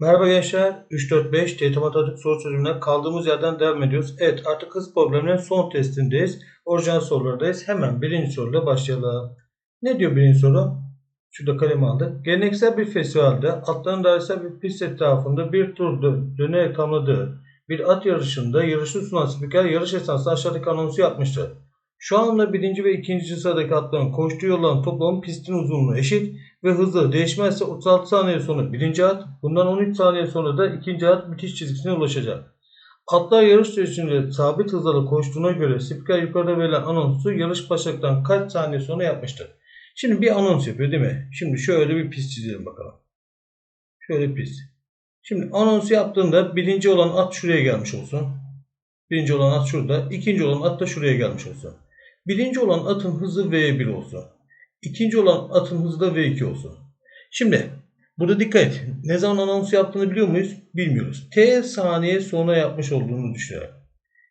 Merhaba gençler. 3-4-5 TET Matematik soru çözümüne kaldığımız yerden devam ediyoruz. Evet artık hız probleminin son testindeyiz. Orijinal sorulardayız. Hemen birinci soruyla başlayalım. Ne diyor birinci soru? Şurada kalemi aldık. Geleneksel bir festivalde atların dairesel bir pist etrafında bir tur dö dönerek tamamladığı bir at yarışında yarışı sunan spiker yarış esnasında aşağıdaki anonsu yapmıştır. Şu anda birinci ve ikinci sıradaki atların koştuğu yolların toplamı pistin uzunluğu eşit ve hızı değişmezse 36 saniye sonra birinci at, bundan 13 saniye sonra da ikinci at bitiş çizgisine ulaşacak. Atlar yarış sürecinde sabit hızla koştuğuna göre spiker yukarıda verilen anonsu yarış başladıktan kaç saniye sonra yapmıştır. Şimdi bir anons yapıyor değil mi? Şimdi şöyle bir pist çizelim bakalım. Şöyle pist. Şimdi anonsu yaptığında birinci olan at şuraya gelmiş olsun. Birinci olan at şurada. ikinci olan at da şuraya gelmiş olsun. Birinci olan atın hızı V1 olsun. İkinci olan atın hızı da V2 olsun. Şimdi burada dikkat et. Ne zaman anons yaptığını biliyor muyuz? Bilmiyoruz. T saniye sonra yapmış olduğunu düşünüyorum.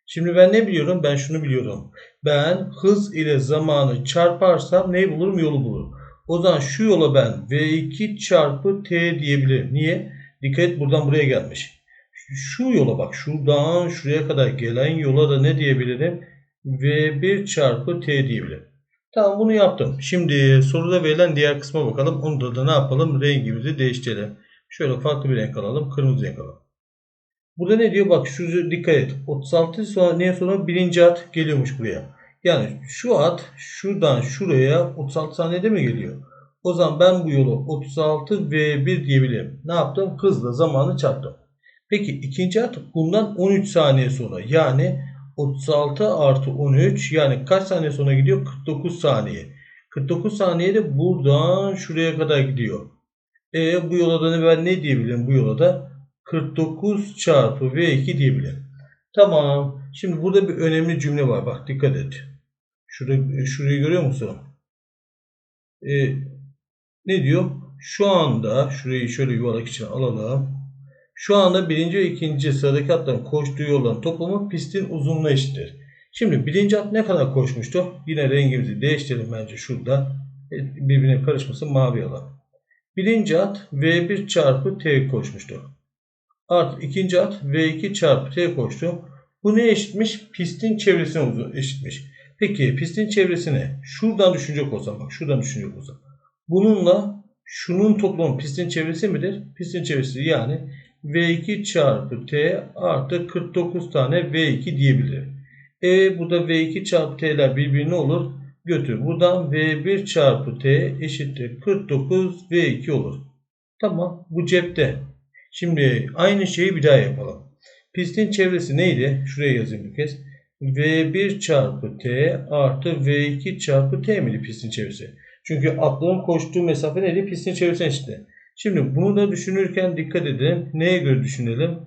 Şimdi ben ne biliyorum? Ben şunu biliyorum. Ben hız ile zamanı çarparsam ne bulurum? Yolu bulurum. O zaman şu yola ben V2 çarpı T diyebilirim. Niye? Dikkat et buradan buraya gelmiş. Şu yola bak şuradan şuraya kadar gelen yola da ne diyebilirim? V1 çarpı T diyebilirim. Tamam bunu yaptım. Şimdi soruda verilen diğer kısma bakalım. Onda da ne yapalım? Rengimizi değiştirelim. Şöyle farklı bir renk alalım. Kırmızı renk alalım. Burada ne diyor? Bak şu dikkat et. 36 sonra ne sonra birinci at geliyormuş buraya. Yani şu at şuradan şuraya 36 saniyede mi geliyor? O zaman ben bu yolu 36 V1 diyebilirim. Ne yaptım? Hızla zamanı çarptım. Peki ikinci at bundan 13 saniye sonra yani 36 artı 13 yani kaç saniye sonra gidiyor? 49 saniye. 49 saniyede buradan şuraya kadar gidiyor. E bu yola da ben ne diyebilirim bu yola da? 49 çarpı V2 diyebilirim. Tamam. Şimdi burada bir önemli cümle var. Bak dikkat et. Şurayı, şurayı görüyor musun? E, ne diyor? Şu anda şurayı şöyle yuvarlak için alalım. Şu anda birinci ve ikinci sıradaki atların koştuğu yolların toplamı pistin uzunluğuna eşittir. Şimdi birinci at ne kadar koşmuştu? Yine rengimizi değiştirelim bence şurada. E, birbirine karışmasın mavi alalım. Birinci at V1 çarpı T koşmuştu. Artı ikinci at V2 çarpı T koştu. Bu ne eşitmiş? Pistin çevresine uzun eşitmiş. Peki pistin çevresine şuradan düşünecek olsam bak şuradan düşünecek olsam. Bununla şunun toplamı pistin çevresi midir? Pistin çevresi yani V2 çarpı T artı 49 tane V2 diyebilirim. E burada V2 çarpı T'ler birbirine olur. Götür. Buradan V1 çarpı T eşittir 49 V2 olur. Tamam. Bu cepte. Şimdi aynı şeyi bir daha yapalım. Pistin çevresi neydi? Şuraya yazayım bir kez. V1 çarpı T artı V2 çarpı T miydi pistin çevresi? Çünkü atların koştuğu mesafe neydi? Pistin çevresine eşitti. Şimdi bunu da düşünürken dikkat edelim. Neye göre düşünelim?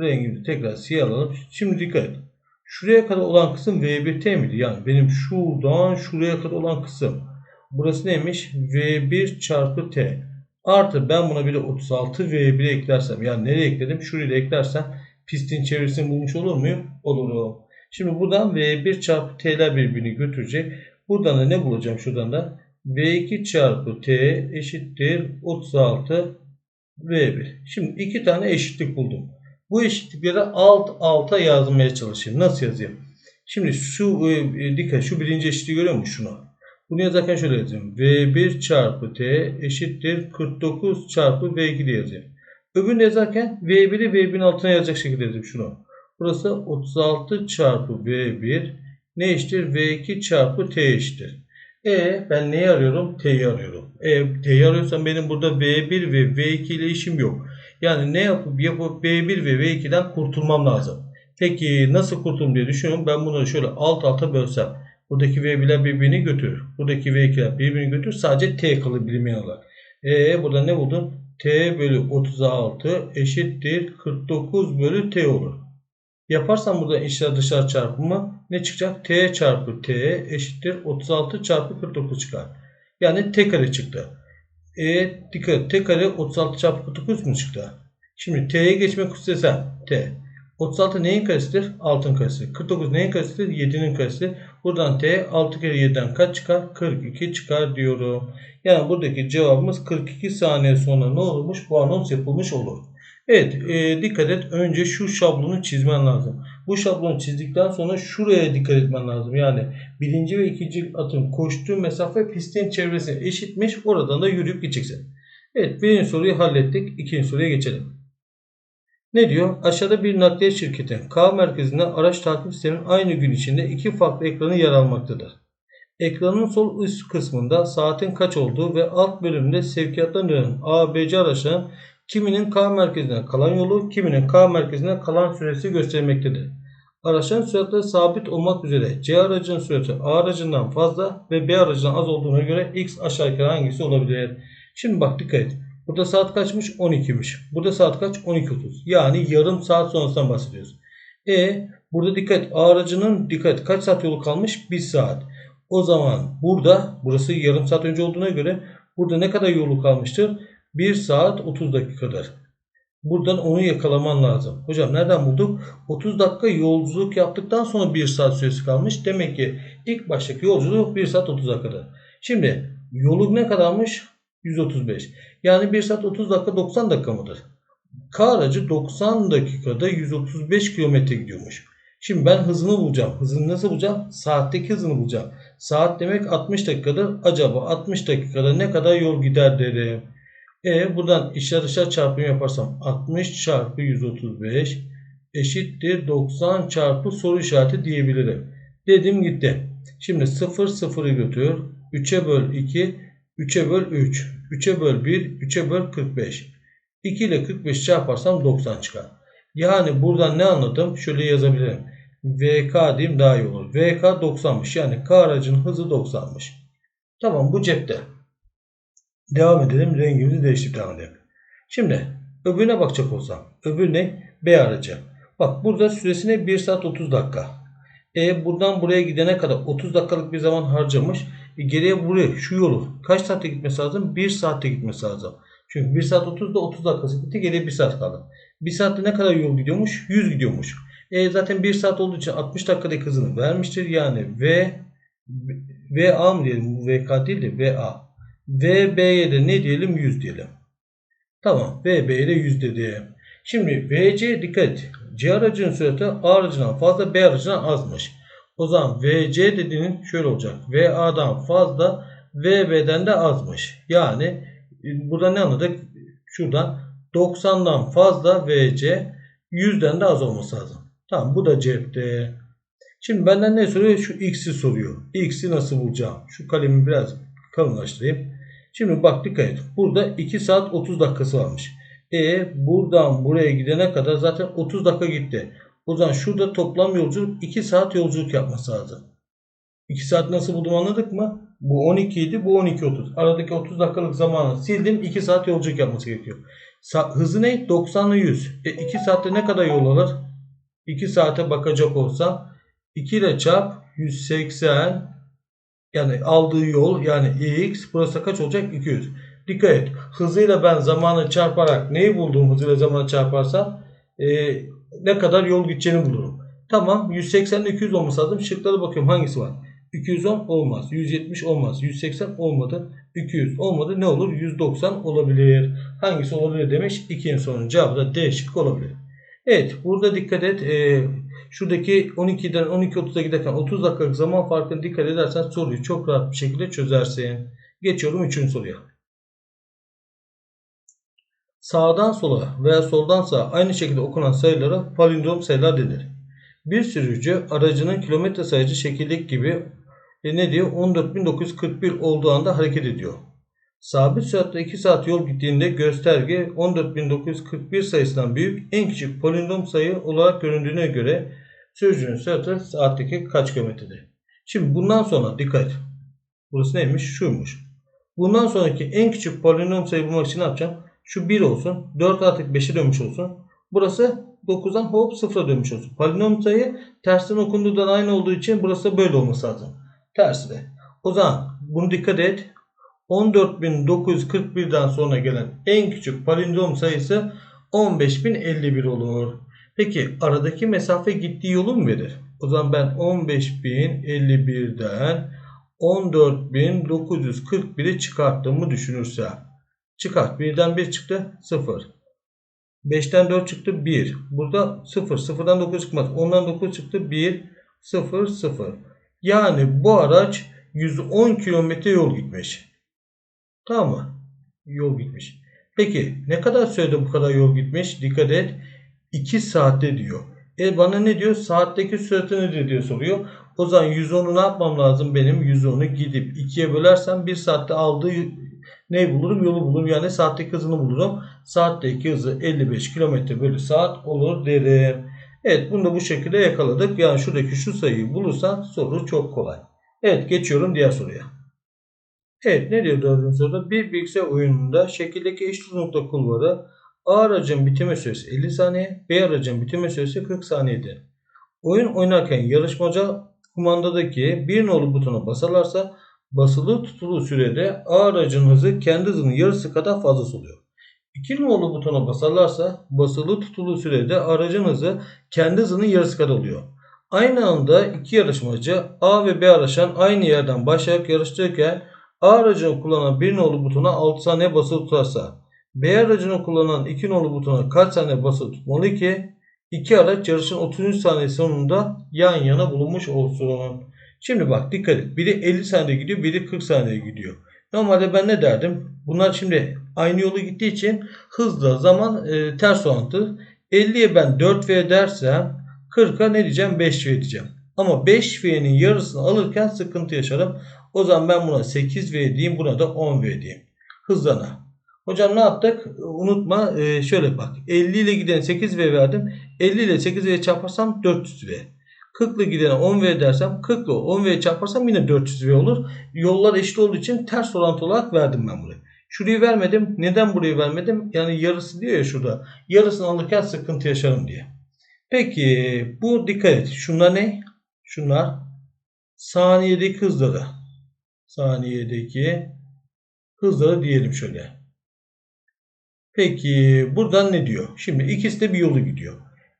Rengini tekrar siyah alalım. Şimdi dikkat et. Şuraya kadar olan kısım V1T miydi? Yani benim şuradan şuraya kadar olan kısım. Burası neymiş? V1 çarpı T. Artı ben buna bir de 36 V1'e eklersem. Yani nereye ekledim? Şuraya eklersem pistin çevresini bulmuş olur muyum? Olurum. Şimdi buradan V1 çarpı T'ler birbirini götürecek. Buradan da ne bulacağım şuradan da? V2 çarpı T eşittir 36 V1. Şimdi iki tane eşitlik buldum. Bu eşitlikleri alt alta yazmaya çalışayım. Nasıl yazayım? Şimdi şu e, dikkat şu birinci eşitliği görüyor musun şunu? Bunu yazarken şöyle yazayım. V1 çarpı T eşittir 49 çarpı V2 diye yazayım. Öbürünü yazarken V1'i V1'in altına yazacak şekilde yazayım şunu. Burası 36 çarpı V1 ne eşittir? V2 çarpı T eşittir. E ben neyi arıyorum? T'yi arıyorum. E T'yi arıyorsam benim burada V1 ve V2 ile işim yok. Yani ne yapıp yapıp V1 ve V2'den kurtulmam lazım. Peki nasıl kurtulum diye düşünüyorum. Ben bunları şöyle alt alta bölsem. Buradaki V1'ler birbirini götürür. Buradaki V2'ler birbirini götürür. Sadece T kalır bilinmeyen olarak. E burada ne buldum? T bölü 36 eşittir 49 bölü T olur. Yaparsam burada içler dışarı çarpımı ne çıkacak? T çarpı T eşittir 36 çarpı 49 çıkar. Yani T kare çıktı. E dikkat T kare 36 çarpı 49 mu çıktı? Şimdi T'ye geçmek istesem T. 36 neyin karesidir? 6'ın karesi. 49 neyin karesidir? 7'nin karesi. Buradan t 6 kere 7'den kaç çıkar? 42 çıkar diyorum. Yani buradaki cevabımız 42 saniye sonra ne olmuş? Bu anons yapılmış olur. Evet e, dikkat et. Önce şu şablonu çizmen lazım. Bu şablonu çizdikten sonra şuraya dikkat etmen lazım. Yani birinci ve ikinci atın koştuğu mesafe pistin çevresine eşitmiş. Oradan da yürüyüp gideceksin. Evet birinci soruyu hallettik. İkinci soruya geçelim. Ne diyor? Aşağıda bir nakliye şirketi K merkezinde araç takip sisteminin aynı gün içinde iki farklı ekranı yer almaktadır. Ekranın sol üst kısmında saatin kaç olduğu ve alt bölümde sevkiyattan dönen ABC araçların kiminin K merkezine kalan yolu, kiminin K merkezine kalan süresi göstermektedir. Araçların süratleri sabit olmak üzere C aracının sürati A aracından fazla ve B aracından az olduğuna göre X aşağı yukarı hangisi olabilir? Şimdi bak dikkat et. Burada saat kaçmış? 12'miş. Burada saat kaç? 12.30. Yani yarım saat sonrasından bahsediyoruz. E burada dikkat A aracının dikkat kaç saat yolu kalmış? 1 saat. O zaman burada burası yarım saat önce olduğuna göre burada ne kadar yolu kalmıştır? 1 saat 30 dakikadır. Buradan onu yakalaman lazım. Hocam nereden bulduk? 30 dakika yolculuk yaptıktan sonra 1 saat süresi kalmış. Demek ki ilk baştaki yolculuk 1 saat 30 dakikadır. Şimdi yolu ne kadarmış? 135. Yani 1 saat 30 dakika 90 dakika mıdır? K aracı 90 dakikada 135 kilometre gidiyormuş. Şimdi ben hızını bulacağım. Hızını nasıl bulacağım? Saatteki hızını bulacağım. Saat demek 60 dakikadır. Acaba 60 dakikada ne kadar yol gider derim. E buradan içler dışarı çarpımı yaparsam 60 çarpı 135 eşittir 90 çarpı soru işareti diyebilirim. Dedim gitti. Şimdi 0 0'ı götür. 3'e böl 2 3'e böl 3 3'e böl 1 3'e böl 45 2 ile 45 çarparsam 90 çıkar. Yani buradan ne anladım? Şöyle yazabilirim. VK diyeyim daha iyi olur. VK 90'mış. Yani K aracının hızı 90'mış. Tamam bu cepte. Devam edelim. Rengimizi değiştirip devam edelim. Şimdi öbürüne bakacak olsam. Öbür ne? B aracı. Bak burada süresine 1 saat 30 dakika. E buradan buraya gidene kadar 30 dakikalık bir zaman harcamış. E, geriye buraya şu yolu kaç saatte gitmesi lazım? 1 saatte gitmesi lazım. Çünkü 1 saat 30'da 30 dakikası bitti. Geriye 1 saat kaldı. 1 saatte ne kadar yol gidiyormuş? 100 gidiyormuş. E zaten 1 saat olduğu için 60 dakikadaki hızını vermiştir. Yani V VA mı diyelim? Bu VK değil de VA. VB'ye de ne diyelim? 100 diyelim. Tamam. VB'ye de 100 dedim. Şimdi VC dikkat. C aracının sürati A aracından fazla B aracından azmış. O zaman VC dediğinin şöyle olacak. VA'dan fazla VB'den de azmış. Yani e, burada ne anladık? Şuradan 90'dan fazla VC 100'den de az olması lazım. Tamam bu da cepte. Şimdi benden ne soruyor? Şu x'i soruyor. x'i nasıl bulacağım? Şu kalemi biraz kalınlaştırayım. Şimdi bak dikkat et. Burada 2 saat 30 dakikası varmış. E buradan buraya gidene kadar zaten 30 dakika gitti. O zaman şurada toplam yolculuk 2 saat yolculuk yapması lazım. 2 saat nasıl buldum anladık mı? Bu 12 idi bu 12.30. Aradaki 30 dakikalık zamanı sildim 2 saat yolculuk yapması gerekiyor. Sa hızı ne? 90'lı 100. E 2 saatte ne kadar yol alır? 2 saate bakacak olsam 2 ile çarp 180 yani aldığı yol yani x burası kaç olacak? 200. Dikkat et. Hızıyla ben zamanı çarparak neyi buldum hızıyla zamanı çarparsam e, ne kadar yol gideceğini bulurum. Tamam 180 200 olması lazım. Şıklara bakıyorum hangisi var? 210 olmaz. 170 olmaz. 180 olmadı. 200 olmadı. Ne olur? 190 olabilir. Hangisi olabilir demiş. İkinci sorunun cevabı da D olabilir. Evet burada dikkat et. Ee, şuradaki 12'den 12.30'a giderken 30 dakikalık zaman farkını dikkat edersen soruyu çok rahat bir şekilde çözersin. Geçiyorum 3. soruya. Sağdan sola veya soldan sağa aynı şekilde okunan sayılara palindrom sayılar denir. Bir sürücü aracının kilometre sayıcı şekildeki gibi e ne diyor? 14.941 olduğu anda hareket ediyor. Sabit süratle 2 saat yol gittiğinde gösterge 14.941 sayısından büyük en küçük polinom sayı olarak göründüğüne göre sürücünün süratı saatteki kaç kilometredir? Şimdi bundan sonra dikkat. Burası neymiş? Şuymuş. Bundan sonraki en küçük polinom sayı bulmak için ne yapacağım? Şu 1 olsun. 4 artık 5'e dönmüş olsun. Burası 9'dan hop 0'a dönmüş olsun. Polinom sayı tersten okunduğundan aynı olduğu için burası böyle olması lazım. Tersi de. O zaman bunu dikkat et. 14.941'den sonra gelen en küçük palindrom sayısı 15.051 olur. Peki aradaki mesafe gittiği yolu mu verir? O zaman ben 15.051'den 14.941'i çıkarttığımı düşünürsem. Çıkart. 1'den 1 çıktı 0. 5'ten 4 çıktı 1. Burada 0. 0'dan 9 çıkmaz. 10'dan 9 çıktı 1. 0 0. Yani bu araç 110 kilometre yol gitmiş. Tamam mı? Yol gitmiş. Peki ne kadar sürede bu kadar yol gitmiş? Dikkat et. 2 saatte diyor. E bana ne diyor? Saatteki sürati nedir diye soruyor. O zaman 110'u ne yapmam lazım benim? 110'u gidip 2'ye bölersem 1 saatte aldığı ne bulurum? Yolu bulurum. Yani saatteki hızını bulurum. Saatteki hızı 55 km bölü saat olur derim. Evet bunu da bu şekilde yakaladık. Yani şuradaki şu sayıyı bulursan soru çok kolay. Evet geçiyorum diğer soruya. Evet ne diyor dördüncü soruda? Bir bilgisayar oyununda şekildeki eşit uzunlukta kulvarı A aracın bitime süresi 50 saniye, B aracın bitime süresi 40 saniyedir. Oyun oynarken yarışmacı kumandadaki bir nolu butona basarlarsa basılı tutulu sürede A aracın hızı kendi hızının yarısı kadar fazlası oluyor. İki nolu butona basarlarsa basılı tutulu sürede aracın hızı kendi hızının yarısı kadar oluyor. Aynı anda iki yarışmacı A ve B araçtan aynı yerden başlayarak yarıştırırken A aracını kullanan bir nolu butona 6 saniye basılı tutarsa B aracını kullanan 2 nolu butona kaç saniye basılı tutmalı ki iki araç yarışın 30. saniye sonunda yan yana bulunmuş olsun. Şimdi bak dikkat et. Biri 50 saniye gidiyor, biri 40 saniye gidiyor. Normalde ben ne derdim? Bunlar şimdi aynı yolu gittiği için hızla zaman e, ters orantı. 50'ye ben 4V dersem 40'a ne diyeceğim? 5V diyeceğim. Ama 5V'nin yarısını alırken sıkıntı yaşarım. O zaman ben buna 8V diyeyim. Buna da 10V diyeyim. Hızlana. Hocam ne yaptık? Unutma e, şöyle bak. 50 ile giden 8V verdim. 50 ile 8V çarparsam 400V. 40 ile gidene 10V dersem 40 ile 10V çarparsam yine 400V olur. Yollar eşit olduğu için ters orantı olarak verdim ben burayı. Şurayı vermedim. Neden burayı vermedim? Yani yarısı diyor ya şurada. Yarısını alırken sıkıntı yaşarım diye. Peki bu dikkat et. Şunlar ne? Şunlar saniyedeki hızları. Saniyedeki hızları diyelim şöyle. Peki buradan ne diyor? Şimdi ikisi de bir yolu gidiyor.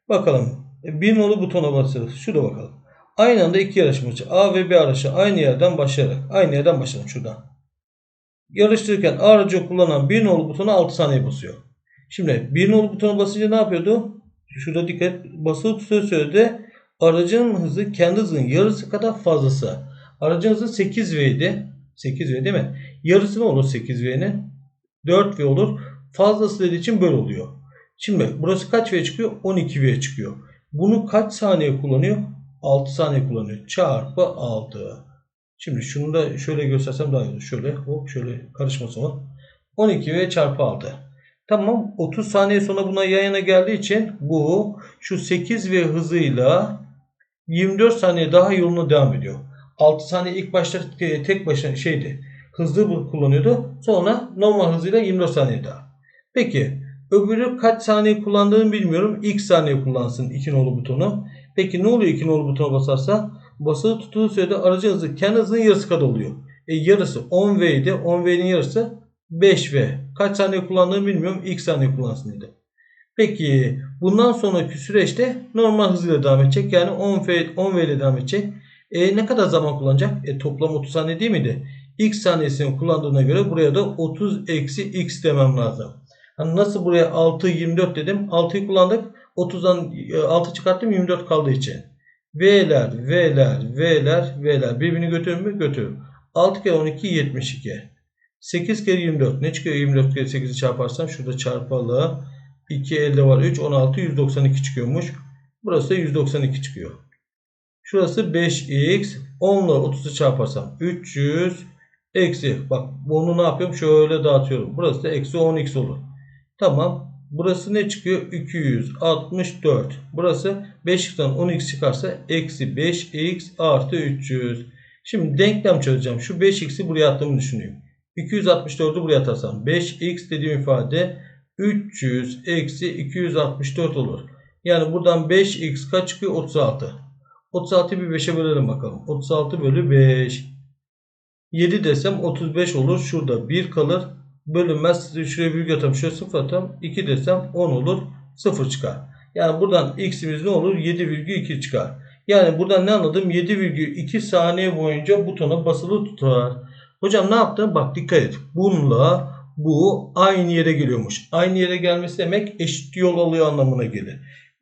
Bakalım. Bir nolu butona basıyoruz. Şurada bakalım. Aynı anda iki yarışmacı A ve B araçı aynı yerden başlayarak. Aynı yerden başlayalım şuradan. Yarıştırırken aracı kullanan bir nolu butona 6 saniye basıyor. Şimdi bir nolu butona basınca ne yapıyordu? Şurada dikkat basılı tutuyor sürede aracın hızı kendi hızının yarısı kadar fazlası. Aracın hızı 8V idi. 8V değil mi? Yarısı ne olur 8V'nin? 4V olur. Fazlası dediği için böyle oluyor. Şimdi burası kaç V çıkıyor? 12V çıkıyor. Bunu kaç saniye kullanıyor? 6 saniye kullanıyor. Çarpı 6. Şimdi şunu da şöyle göstersem daha iyi olur. Şöyle hop şöyle karışmasın o. 12V çarpı 6. Tamam 30 saniye sonra buna yayına geldiği için bu şu 8V hızıyla 24 saniye daha yoluna devam ediyor. 6 saniye ilk başta tek başına şeydi. Hızlı kullanıyordu. Sonra normal hızıyla 24 saniye daha. Peki öbürü kaç saniye kullandığını bilmiyorum. İlk saniye kullansın 2 nolu butonu. Peki ne oluyor 2 nolu butona basarsa? Basılı tuttuğu sürede aracın hızı kendi hızının yarısı kadar oluyor. E yarısı 10V idi. 10V'nin yarısı 5V. Kaç saniye kullandığını bilmiyorum. İlk saniye kullansın dedi. Peki bundan sonraki süreçte normal hızıyla devam edecek. Yani 10V, 10V ile devam edecek. E, ne kadar zaman kullanacak? E, toplam 30 saniye değil miydi? X saniyesini kullandığına göre buraya da 30 eksi x demem lazım. Hani nasıl buraya 6 24 dedim. 6'yı kullandık. 30'dan 6 çıkarttım 24 kaldığı için. V'ler, V'ler, V'ler, V'ler birbirini götürür mü? Götürür. 6 kere 12 72. 8 kere 24. Ne çıkıyor 24 kere 8'i çarparsam? Şurada çarpalım. 2 elde var 3. 16 192 çıkıyormuş. Burası da 192 çıkıyor. Şurası 5x. 10 ile 30'u çarparsam 300 eksi. Bak bunu ne yapıyorum? Şöyle dağıtıyorum. Burası da eksi 10x olur. Tamam. Burası ne çıkıyor? 264. Burası 5x'ten 10x çıkarsa eksi 5x artı 300. Şimdi denklem çözeceğim. Şu 5x'i buraya attığımı düşünüyorum. 264'ü buraya atarsam 5x dediğim ifade 300 eksi 264 olur. Yani buradan 5x kaç çıkıyor? 36. 36'yı bir 5'e bölelim bakalım. 36 bölü 5. 7 desem 35 olur. Şurada 1 kalır. Bölünmez. Şuraya bir atam. Şuraya 0 atam. 2 desem 10 olur. 0 çıkar. Yani buradan x'imiz ne olur? 7,2 çıkar. Yani buradan ne anladım? 7,2 saniye boyunca butona basılı tutar. Hocam ne yaptın? Bak dikkat et. Bununla bu aynı yere geliyormuş. Aynı yere gelmesi demek eşit yol alıyor anlamına gelir.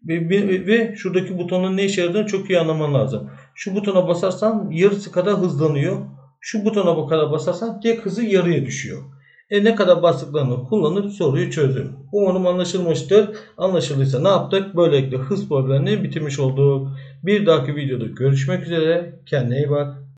Ve, ve, ve şuradaki butonun ne işe yaradığını çok iyi anlaman lazım. Şu butona basarsan yarısı kadar hızlanıyor. Şu butona bu kadar basarsan tek hızı yarıya düşüyor. E ne kadar bastıklarını kullanıp soruyu çözdüm. Umarım anlaşılmıştır. Anlaşıldıysa ne yaptık? Böylelikle hız problemini bitirmiş olduk. Bir dahaki videoda görüşmek üzere. Kendine iyi bak.